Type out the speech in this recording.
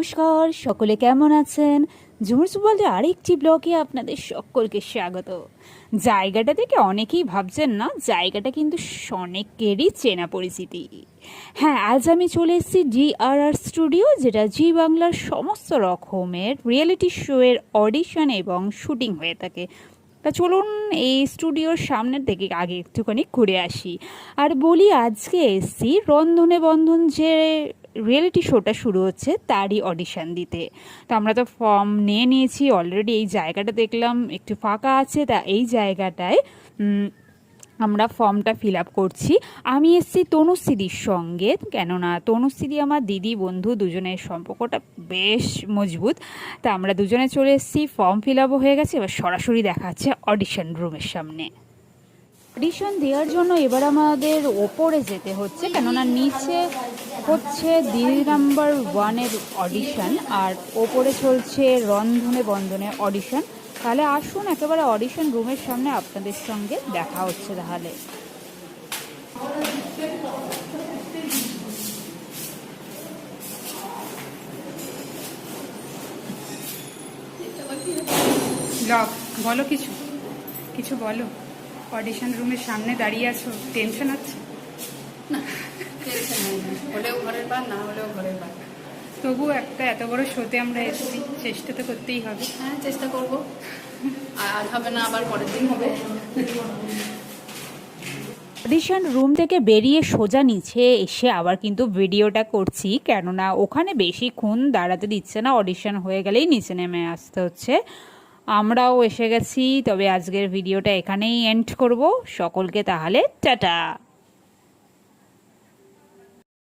নমস্কার, সকলে কেমন আছেন? ঝুমুর বলতে আরেকটি ব্লগে আপনাদের সকলকে স্বাগত। জায়গাটা থেকে অনেকেই ভাবছেন না, জায়গাটা কিন্তু অনেকেরই চেনা পরিচিতি। হ্যাঁ আজ আমি চলে এসেছি জি আর আর স্টুডিও, যেটা জি বাংলার সমস্ত রকমের রিয়েলিটি শোয়ের অডিশন এবং শুটিং হয়ে থাকে। তা চলুন এই স্টুডিওর সামনের দিকে আগে একটুখানি ঘুরে আসি। আর বলি, আজকে এসছি রন্ধনে বন্ধন যে রিয়েলিটি শোটা শুরু হচ্ছে তারই অডিশন দিতে। তো আমরা তো ফর্ম নিয়ে নিয়েছি অলরেডি এই জায়গাটা দেখলাম, একটু ফাঁকা আছে, তা এই জায়গাটায় আমরা ফর্মটা ফিল আপ করছি। আমি এসেছি তনুশ্রীদির সঙ্গে, কেননা তনুশ্রীদি আমার দিদি, বন্ধু, দুজনের সম্পর্কটা বেশ মজবুত। তা আমরা দুজনে চলে এসেছি ফর্ম ফিল আপও হয়ে গেছে, এবার সরাসরি দেখা যাচ্ছে অডিশন রুমের সামনে। অডিশন দেওয়ার জন্য এবার আমাদের ওপরে যেতে হচ্ছে, কেননা নিচে হচ্ছে দিদি নাম্বার ওয়ানের অডিশন আর ওপরে চলছে রন্ধনে বন্ধনে অডিশন তাহলে আসুন, একেবারে অডিশন রুমের সামনে আপনাদের সঙ্গে দেখা হচ্ছে তাহলে। বলো কিছু। কিছু বলো। অডিশন রুমের সামনে দাঁড়িয়ে আছো? টেনশন হচ্ছে? টেনশন না। হলেও ঘরের বার না হলেও ঘরের বার। তবু একটা এত বড় শোতে আমরা এসেছি। চেষ্টা তো করতেই হবে। হ্যাঁ চেষ্টা করব। আর হবে না আবার পরের দিন হবে। অডিশন রুম থেকে বেরিয়ে সোজা নিচে এসে আবার কিন্তু ভিডিওটা করছি কেননা ওখানে বেশিক্ষণ দাঁড়াতে দিচ্ছে না। অডিশন হয়ে গেলেই নিচে নেমে আসতে হচ্ছে। আমরাও এসে গেছি তবে আজকের ভিডিওটা এখানেই এন্ড করব। সকলকে তাহলে টাটা!